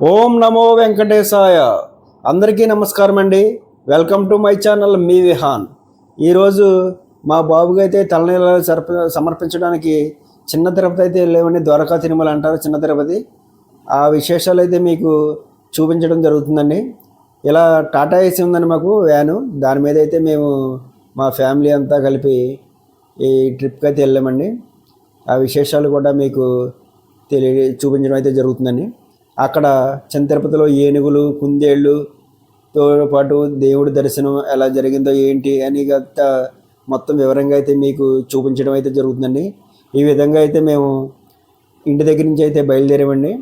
ఓం నమో వెంకటేశాయ. అందరికీ నమస్కారం అండి. వెల్కమ్ టు మై ఛానల్ మీ విహాన్. ఈరోజు మా బాబుకి అయితే తలనీళ్ళు సర్ప సమర్పించడానికి చిన్న తిరుపతి అయితే లేవండి. ద్వారకా తిరుమల అంటారు చిన్న తిరుపతి. ఆ విశేషాలు అయితే మీకు చూపించడం జరుగుతుందండి. ఇలా టాటా ఏసీ ఉందండి మాకు వ్యాను. దాని మీద అయితే మేము మా ఫ్యామిలీ అంతా కలిపి ఈ ట్రిప్కి అయితే వెళ్ళామండి. ఆ విశేషాలు కూడా మీకు తెలియ చూపించడం అయితే జరుగుతుందండి. అక్కడ చిన్న తిరుపతిలో ఏనుగులు కుందేళ్ళుతో పాటు దేవుడి దర్శనం ఎలా జరిగిందో ఏంటి అని గత మొత్తం వివరంగా అయితే మీకు చూపించడం అయితే జరుగుతుందండి. ఈ విధంగా అయితే మేము ఇంటి దగ్గర నుంచి అయితే బయలుదేరామండి.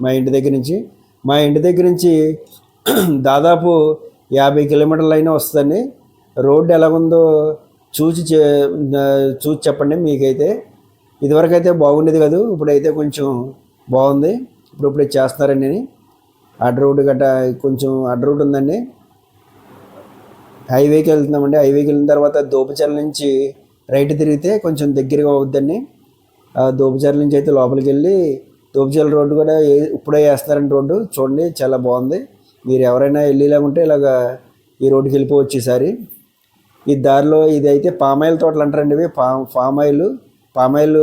మా ఇంటి దగ్గర నుంచి. మా ఇంటి దగ్గర నుంచి దాదాపు యాభై కిలోమీటర్లు అయినా వస్తుందండి. రోడ్డు ఎలాగుందో చూసి చూసి చెప్పండి మీకైతే. ఇదివరకు అయితే బాగుండేది కాదు ఇప్పుడైతే కొంచెం బాగుంది. ఇప్పుడు ఇప్పుడు చేస్తున్నారండి అడ్ రోడ్ గట్ట కొంచెం అడ్ రోడ్ ఉందండి. హైవేకి వెళ్తున్నామండి. హైవేకి వెళ్ళిన తర్వాత దోపచర్ల నుంచి రైట్ తిరిగితే కొంచెం దగ్గరగా అవుద్దండి. ఆ దోపచర్ల నుంచి అయితే లోపలికి వెళ్ళి దోపచర్ల రోడ్డు కూడా ఏ- ఇప్పుడే వేస్తారండి రోడ్డు. చూడండి చాలా బాగుంది. మీరు ఎవరైనా వెళ్ళేలా ఉంటే ఇలాగా ఈ రోడ్డుకి వెళ్ళిపోవచ్చు ఈసారి. ఈ దారిలో ఇది అయితే పామాయిల్ తోటలు అంటారండి ఇవి. పా పామాయిల్. పామాయిల్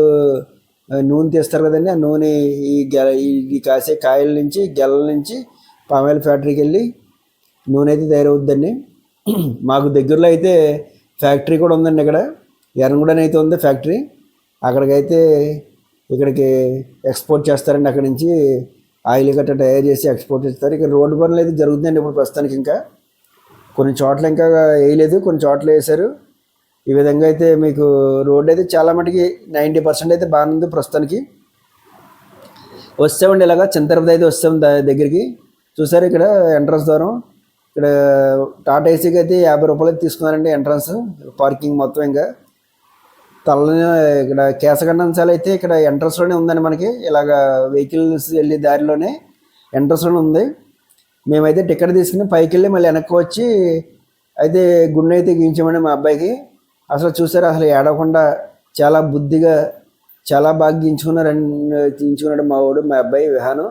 నూనె తీస్తారు కదండి. ఆ నూనె ఈ గెల ఈ- కాసే కాయల నుంచి గెలల నుంచి పామాయిల్ ఫ్యాక్టరీకి వెళ్ళి నూనె అయితే తయారవుద్దండి. మాకు దగ్గరలో అయితే ఫ్యాక్టరీ కూడా ఉందండి ఇక్కడ. ఎర్రగూడని అయితే ఉంది ఫ్యాక్టరీ. అక్కడికైతే ఇక్కడికి ఎక్స్పోర్ట్ చేస్తారండి అక్కడి నుంచి. ఆయిల్ గట్రా తయారు చేసి ఎక్స్పోర్ట్ చేస్తారు. ఇక్కడ రోడ్డు పనులు అయితే జరుగుతుందండి ఇప్పుడు ప్రస్తుతానికి ఇంకా. కొన్ని చోట్ల ఇంకా వేయలేదు కొన్ని చోట్ల వేశారు. ఈ విధంగా అయితే మీకు రోడ్ అయితే చాలా మటుకి నైంటీ పర్సెంట్ అయితే బాగానే ఉంది ప్రస్తుతానికి. వస్తామండి ఇలాగా చింతరపతి అయితే వస్తాం దా- దగ్గరికి. చూసారు ఇక్కడ ఎంట్రన్స్ దూరం ఇక్కడ టాటా ఏసీకి అయితే యాభై రూపాయలు అయితే తీసుకున్నారండి ఎంట్రన్స్ పార్కింగ్ మొత్తం ఇంకా. తలని ఇక్కడ కేసగండంశాల అయితే ఇక్కడ ఎంట్రన్స్లోనే ఉందండి మనకి. ఇలాగ వెహికల్స్ వెళ్ళే దారిలోనే ఎంట్రన్స్లోనే ఉంది. మేమైతే టికెట్ తీసుకుని పైకి వెళ్ళి మళ్ళీ వెనక్కి వచ్చి అయితే గుండె అయితే గీయించామండి మా అబ్బాయికి. అసలు చూసారు? అసలు ఏడవకుండా చాలా బుద్ధిగా చాలా బాగా గీయించుకున్నారు గీయించుకున్నాడు మా వాడు మా అబ్బాయి విహానం.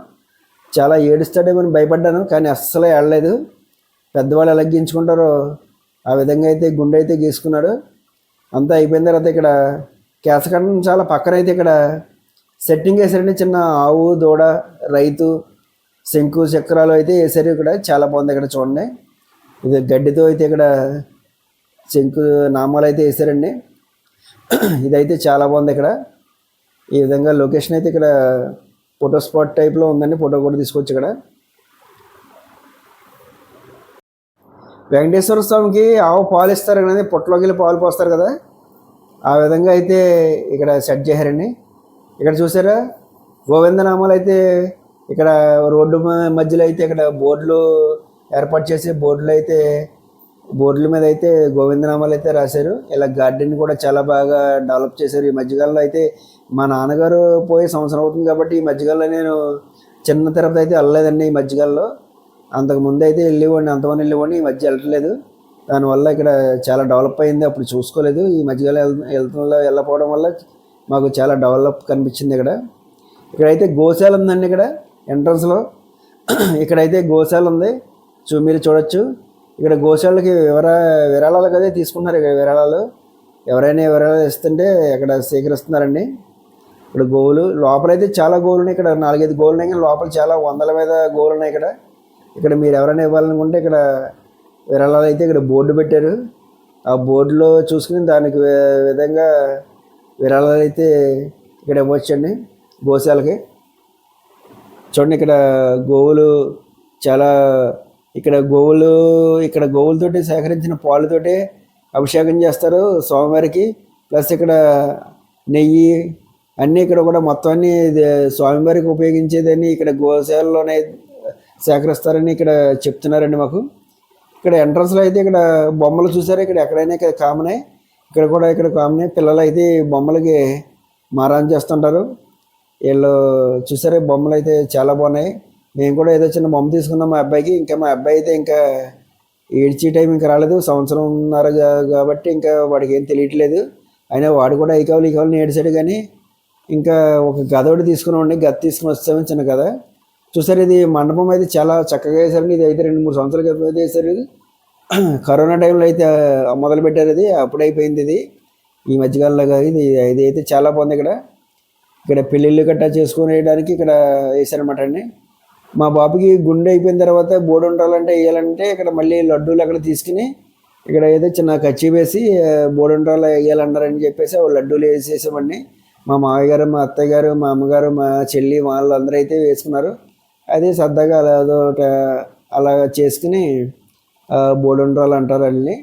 చాలా ఏడుస్తాడేమని భయపడ్డాను కానీ అస్సలు ఏడలేదు. పెద్దవాళ్ళు ఎలా గీయించుకుంటారో ఆ విధంగా అయితే గుండె అయితే గీసుకున్నాడు. అంతా అయిపోయిన తర్వాత ఇక్కడ కేసకండం చాలా పక్కన అయితే ఇక్కడ సెట్టింగ్ వేసారండి చిన్న ఆవు దూడ రైతు శంకు చక్రాలు అయితే వేసారు ఇక్కడ. చాలా బాగుంది ఇక్కడ చూడండి. ఇది గడ్డితో అయితే ఇక్కడ శంకు నామాలు అయితే వేసారండి. ఇదైతే చాలా బాగుంది ఇక్కడ. ఈ విధంగా లొకేషన్ అయితే ఇక్కడ ఫోటో స్పాట్ టైప్లో ఉందండి. ఫోటో కూడా తీసుకోవచ్చు ఇక్కడ. వెంకటేశ్వర స్వామికి ఆవు పాలు ఇస్తారు కదా పొట్టలోకి వెళ్ళి పాలు పోస్తారు కదా. ఆ విధంగా అయితే ఇక్కడ సెట్ చేశారండి. ఇక్కడ చూసారా? గోవిందనామాలు అయితే ఇక్కడ రోడ్డు మధ్యలో అయితే ఇక్కడ బోర్డులు ఏర్పాటు చేసి బోర్డులు అయితే బోర్డుల మీద అయితే గోవిందనామాలు అయితే రాశారు. ఇలా గార్డెన్ కూడా చాలా బాగా డెవలప్ చేశారు. ఈ మధ్యకాలంలో అయితే మా నాన్నగారు పోయే సంవత్సరం అవుతుంది కాబట్టి ఈ మధ్యకాలంలో నేను చిన్న తిరుపతి అయితే వెళ్ళలేదండి ఈ మధ్యకాలంలో. అంతకు ముందు అయితే వెళ్ళేవాడిని అంతమంది వెళ్ళేవాడిని ఈ మధ్య వెళ్ళట్లేదు. దానివల్ల ఇక్కడ చాలా డెవలప్ అయింది. అప్పుడు చూసుకోలేదు. ఈ మధ్యకాలం వెళ్- వెళ్తున్న వెళ్ళకపోవడం వల్ల మాకు చాలా డెవలప్ కనిపించింది ఇక్కడ. ఇక్కడైతే గోశాల ఉందండి ఇక్కడ ఎంట్రన్స్లో. ఇక్కడైతే గోశాల ఉంది. చూ మీరు చూడొచ్చు. ఇక్కడ గోశాలకి వివర విరాళాలు కదా తీసుకుంటున్నారు ఇక్కడ విరాళాలు. ఎవరైనా విరాళాలు ఇస్తుంటే ఇక్కడ సేకరిస్తున్నారండి ఇక్కడ గోవులు లోపలైతే చాలా గోవులు ఉన్నాయి ఇక్కడ. నాలుగైదు గోవులు ఉన్నాయి కానీ లోపల చాలా వందల మీద గోవులు ఉన్నాయి ఇక్కడ. ఇక్కడ మీరు ఎవరైనా ఇవ్వాలనుకుంటే ఇక్కడ విరాళాలు అయితే ఇక్కడ బోర్డు పెట్టారు. ఆ బోర్డులో చూసుకుని దానికి విధంగా విరాళాలు అయితే ఇక్కడ ఇవ్వచ్చండి గోశాలకి. చూడండి ఇక్కడ గోవులు చాలా ఇక్కడ గోవులు ఇక్కడ గోవులతోటి సేకరించిన పాలతోటి అభిషేకం చేస్తారు స్వామివారికి. ప్లస్ ఇక్కడ నెయ్యి అన్నీ ఇక్కడ కూడా మొత్తం అన్ని స్వామివారికి ఉపయోగించేదని ఇక్కడ గోశాలలోనే సేకరిస్తారని ఇక్కడ చెప్తున్నారండి మాకు. ఇక్కడ ఎంట్రన్స్లో అయితే ఇక్కడ బొమ్మలు చూసారు? ఇక్కడ ఎక్కడైనా ఇక్కడ కామనే ఇక్కడ కూడా ఇక్కడ కామనే పిల్లలు అయితే బొమ్మలకి మారాన్ చేస్తుంటారు. వీళ్ళు చూసారే? బొమ్మలు అయితే చాలా బాగున్నాయి. మేము కూడా ఏదో చిన్న బొమ్మ తీసుకున్నాం మా అబ్బాయికి. ఇంకా మా అబ్బాయి అయితే ఇంకా ఏడ్చే టైం ఇంకా రాలేదు. సంవత్సరంన్నర కాబట్టి ఇంకా వాడికి ఏం తెలియట్లేదు. అయినా వాడు కూడా ఈ కావాలి ఈ కావాలని ఏడిచాడు కానీ ఇంకా ఒక గద ఒకటి తీసుకున్నామండి గద తీసుకుని వచ్చాము చిన్న గద. చూసారు ఇది మండపం అయితే చాలా చక్కగా వేశారండి ఇది అయితే రెండు మూడు సంవత్సరాల క్రితం అయితే వేశారు ఇది. కరోనా టైంలో అయితే మొదలు పెట్టారు ఇది. అప్పుడు అయిపోయింది ఇది. ఈ మధ్యకాలంలో కాదు ఇది. ఇది అయితే చాలా బాగుంది ఇక్కడ. ఇక్కడ పెళ్ళిళ్ళు గట్టా చేసుకునేయడానికి ఇక్కడ వేశారనమాట అండి మా బాబుకి గుండె అయిపోయిన తర్వాత బోర్డు ఉండాలంటే వేయాలంటే ఇక్కడ మళ్ళీ లడ్డూలు అక్కడ తీసుకుని ఇక్కడ ఏదో చిన్న కచ్చి వేసి బోర్డు ఉండాలి వేయాలన్నారని చెప్పేసి ఆ లడ్డూలు వేసేసామండి. మా మామయ్య గారు మా అత్తయ్య గారు మా అమ్మగారు మా చెల్లి వాళ్ళందరూ అయితే వేసుకున్నారు. అదే సరదాగా అలా ఒక అలా చేసుకుని బోర్డు ఉండాలి అంటారండి.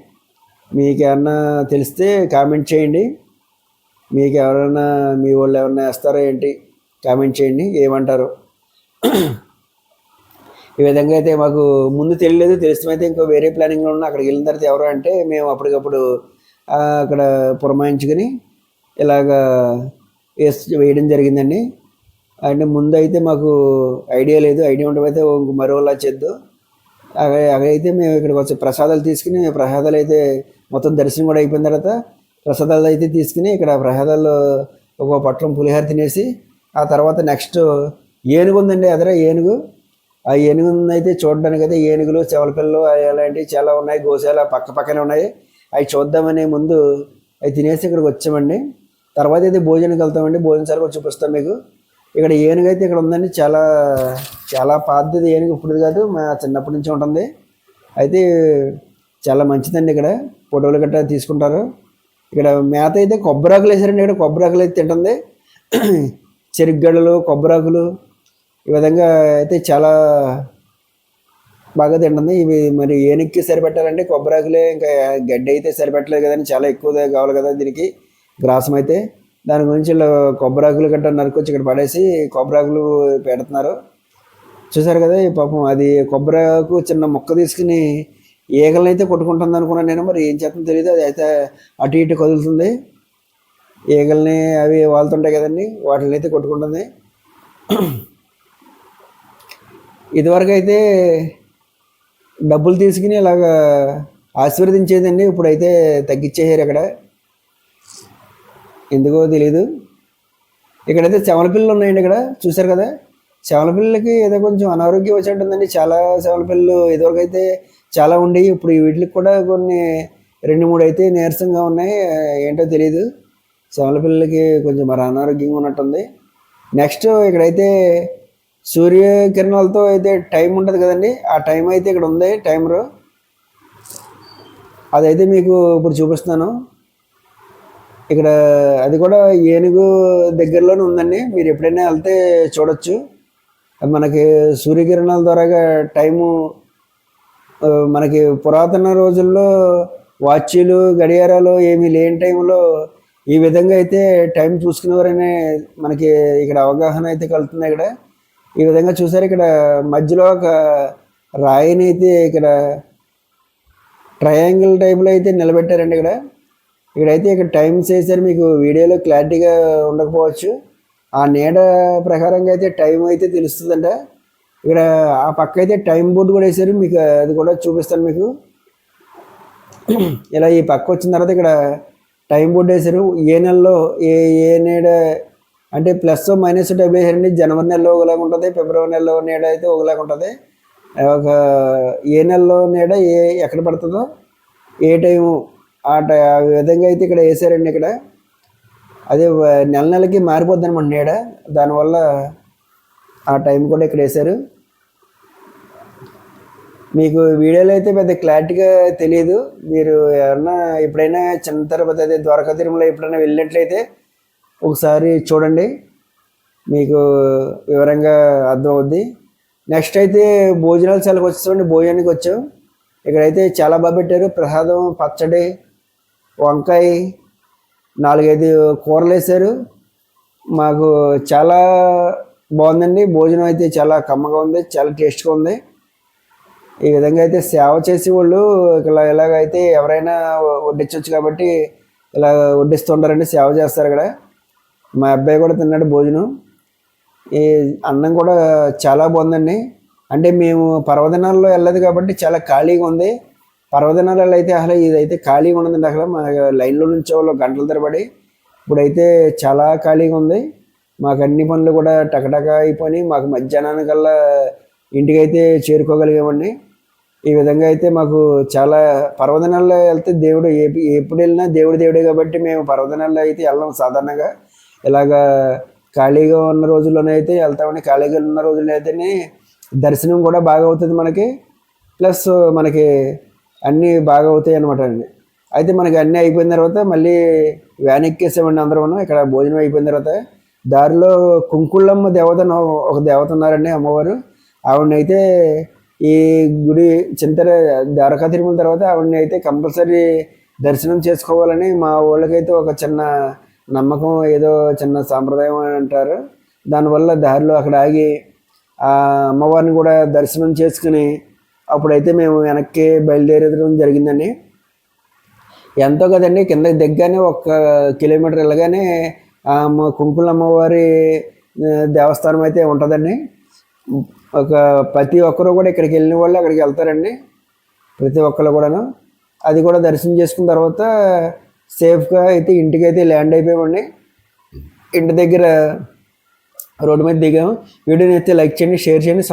మీకు ఏమన్నా తెలిస్తే కామెంట్ చేయండి. మీకు ఎవరైనా మీ వాళ్ళు ఎవరైనా వేస్తారా ఏంటి? కామెంట్ చేయండి. ఏమంటారు? ఈ విధంగా అయితే మాకు ముందు తెలియలేదు తెలిసినైతే ఇంకో వేరే ప్లానింగ్లో ఉన్న అక్కడికి వెళ్ళిన తర్వాత ఎవరు అంటే మేము అప్పటికప్పుడు అక్కడ పురమాయించుకొని ఇలాగా వేసి వేయడం జరిగిందండి. అంటే ముందు అయితే మాకు ఐడియా లేదు ఐడియా ఉండమైతే అయితే మరోలా చేద్దు. అవి అవైతే మేము ఇక్కడికి వచ్చి ప్రసాదాలు తీసుకుని ప్రసాదాలు అయితే మొత్తం దర్శనం కూడా అయిపోయిన తర్వాత ప్రసాదాలు అయితే తీసుకుని ఇక్కడ ప్రసాదాలు ఒక పట్లం పులిహోర తినేసి ఆ తర్వాత నెక్స్ట్ ఏనుగు ఉందండి ఎదర ఏనుగు? ఆ ఏనుగు అయితే చూడడానికి అయితే ఏనుగులు చెవలపిల్లలు అలాంటివి చాలా ఉన్నాయి. గోశాల పక్క పక్కనే ఉన్నాయి. అవి చూద్దామనే ముందు అవి తినేసి ఇక్కడికి వచ్చామండి. తర్వాత అయితే భోజనానికి వెళ్తామండి. భోజనశాలకు చూపిస్తాం మీకు. ఇక్కడ ఏనుగు అయితే ఇక్కడ ఉందండి. చాలా చాలా పాతది ఏనుగు. ఇప్పుడు కాదు. మా చిన్నప్పటి నుంచి ఉంటుంది. అయితే చాలా మంచిదండి ఇక్కడ. ఫోటోలు గట్రా తీసుకుంటారు. ఇక్కడ మేత అయితే కొబ్బరాకులు వేసారండి ఇక్కడ కొబ్బరాకులు అయితే తింటుంది. చెరుగ్గడలు కొబ్బరాకులు ఈ విధంగా అయితే చాలా బాగా తింటుంది. ఇవి మరి ఏనుక్కి సరిపెట్టాలంటే కొబ్బరాకులే ఇంకా గడ్డి అయితే సరిపెట్టలేదు కదండి. చాలా ఎక్కువ కావాలి కదా దీనికి. గ్రాసం అయితే. దాని గురించి ఇలా కొబ్బరాకులు గట్రా నరుకొచ్చి ఇక్కడ పడేసి కొబ్బరాకులు పెడుతున్నారు. చూసారు కదా ఈ పాపం అది కొబ్బరాకు చిన్న మొక్క తీసుకుని ఈగలను అయితే కొట్టుకుంటుంది అనుకున్నాను నేను. మరి ఏం చేస్తుందో తెలియదు. అది అయితే అటు ఇటు కదులుతుంది. ఈగల్ని అవి వాళ్తుంటాయి కదండి. వాటిని అయితే కొట్టుకుంటుంది. ఇదివరకు అయితే డబ్బులు తీసుకుని ఇలాగా ఆశీర్వదించేదండి ఇప్పుడైతే తగ్గించేసారు ఇక్కడ. ఎందుకో తెలియదు ఇక్కడైతే చెమల పిల్లలు ఉన్నాయండి ఇక్కడ చూసారు కదా? చెమల పిల్లలకి ఏదో కొంచెం అనారోగ్యం వచ్చి ఉంటుందండి. చాలా చెమల పిల్లలు ఇదివరకు అయితే చాలా ఉండేవి ఇప్పుడు వీటికి కూడా కొన్ని రెండు మూడు అయితే నీరసంగా ఉన్నాయి. ఏంటో తెలియదు చెమల పిల్లలకి కొంచెం మరి అనారోగ్యంగా ఉన్నట్టుంది. నెక్స్ట్ ఇక్కడైతే సూర్యకిరణాలతో అయితే టైం ఉంటుంది కదండి. ఆ టైం అయితే ఇక్కడ ఉంది టైమరు. అదైతే మీకు ఇప్పుడు చూపిస్తున్నాను. ఇక్కడ అది కూడా ఏనుగు దగ్గరలోనే ఉందండి. మీరు ఎప్పుడైనా వెళ్తే చూడొచ్చు. మనకి సూర్యకిరణాల ద్వారాగా టైము మనకి పురాతన రోజుల్లో వాచీలు గడియారాలు ఏమీ లేని టైంలో ఈ విధంగా అయితే టైం చూసుకునేవారనే మనకి ఇక్కడ అవగాహన అయితే కలుగుతుంది ఇక్కడ. ఈ విధంగా చూసారు ఇక్కడ మధ్యలో ఒక రాయిని అయితే ఇక్కడ ట్రయాంగిల్ టైప్లో అయితే నిలబెట్టారండి ఇక్కడ. ఇక్కడైతే ఇక్కడ టైం చేశారు మీకు వీడియోలో క్లారిటీగా ఉండకపోవచ్చు. ఆ నీడ ప్రకారంగా అయితే టైం అయితే తెలుస్తుందంట. ఇక్కడ ఆ పక్క అయితే టైం బోర్డు కూడా వేశారు మీకు అది కూడా చూపిస్తాను మీకు. ఇలా ఈ పక్క వచ్చిన తర్వాత ఇక్కడ టైం బోర్డు వేశారు. ఏ నెలలో ఏ ఏ నీడ అంటే ప్లస్ మైనస్ డబ్బు వేసారండి జనవరి నెలలో ఒకలాగా ఉంటుంది ఫిబ్రవరి నెలలో నీడ అయితే ఒకలాగా ఉంటుంది. ఒక ఏ నెలలో నీడ ఏ ఎక్కడ పడుతుందో ఏ టైము ఆ టై ఆ విధంగా అయితే ఇక్కడ వేసారండి ఇక్కడ. అదే నెల నెలకి మారిపోద్ది అనమాట నీడ. దానివల్ల ఆ టైం కూడా ఇక్కడ వేశారు మీకు వీడియోలో అయితే పెద్ద క్లారిటీగా తెలియదు మీరు ఎవరన్నా ఎప్పుడైనా చిన్న తిరుపతి అదే ద్వారకా తిరుమల ఎప్పుడైనా వెళ్ళినట్లయితే ఒకసారి చూడండి. మీకు వివరంగా అర్థమవుద్ది. నెక్స్ట్ అయితే భోజనాలు సెలవు వచ్చామండి భోజనానికి వచ్చాం. ఇక్కడైతే చాలా బాగా పెట్టారు. ప్రసాదం పచ్చడి వంకాయ నాలుగైదు కూరలు వేశారు మాకు చాలా బాగుందండి. భోజనం అయితే చాలా కమ్మగా ఉంది చాలా టేస్ట్గా ఉంది. ఈ విధంగా అయితే సేవ చేసే వాళ్ళు ఇలా ఇలాగైతే ఎవరైనా వడ్డించవచ్చు కాబట్టి ఇలా వడ్డిస్తుంటారండి సేవ చేస్తారు ఇక్కడ. మా అబ్బాయి కూడా తిన్నాడు భోజనం. ఈ అన్నం కూడా చాలా బాగుందండి. అంటే మేము పర్వదినాల్లో వెళ్ళదు కాబట్టి చాలా ఖాళీగా ఉంది. పర్వదినాలలో అయితే అసలు ఇదైతే ఖాళీగా ఉండదండి అసలు. మా లైన్లో నుంచే వాళ్ళు గంటల తరబడి ఇప్పుడైతే చాలా ఖాళీగా ఉంది. మాకు అన్ని పనులు కూడా టకటక అయిపోయినాయి. మాకు మధ్యాహ్నానికల్లా ఇంటికైతే చేరుకోగలిగామండి. ఈ విధంగా అయితే మాకు చాలా పర్వదినాల్లో వెళ్తే దేవుడు ఏ ఎప్పుడు వెళ్ళినా దేవుడు దేవుడే కాబట్టి మేము పర్వదినాల్లో అయితే వెళ్ళాం సాధారణంగా. ఇలాగా ఖాళీగా ఉన్న రోజుల్లోనే అయితే వెళ్తామండి ఖాళీగా ఉన్న రోజుల్లో దర్శనం కూడా బాగా అవుతుంది మనకి. ప్లస్ మనకి అన్నీ బాగా అవుతాయి అనమాట అండి అయితే మనకి అన్నీ అయిపోయిన తర్వాత మళ్ళీ వ్యాన్ ఎక్కేసామండి అందరం ఇక్కడ భోజనం అయిపోయిన తర్వాత దారిలో కుంకుళ్ళమ్మ దేవత ఒక దేవత ఉన్నారండి అమ్మవారు. ఆవిడనైతే ఈ గుడి చింతర ద్వారకా తిరుమల తర్వాత ఆవిడని అయితే కంపల్సరీ దర్శనం చేసుకోవాలని మా వాళ్ళకైతే ఒక చిన్న నమ్మకం ఏదో చిన్న సాంప్రదాయం అని అంటారు. దానివల్ల దారిలో అక్కడ ఆగి ఆ అమ్మవారిని కూడా దర్శనం చేసుకుని అప్పుడైతే మేము వెనక్కి బయలుదేరడం జరిగిందండి. ఎంతో కదండి కింద దగ్గరనే ఒక కిలోమీటర్ వెళ్ళగానే కుంకుల అమ్మవారి దేవస్థానం అయితే ఉంటుందండి. ఒక ప్రతి ఒక్కరు కూడా ఇక్కడికి వెళ్ళిన వాళ్ళు అక్కడికి వెళ్తారండి. ప్రతి ఒక్కరు కూడాను. అది కూడా దర్శనం చేసుకున్న తర్వాత సేఫ్గా అయితే ఇంటికి అయితే ల్యాండ్ అయిపోయామండి. ఇంటి దగ్గర రోడ్డు మీద దిగాము. వీడియోని అయితే లైక్ చేయండి షేర్ చేయండి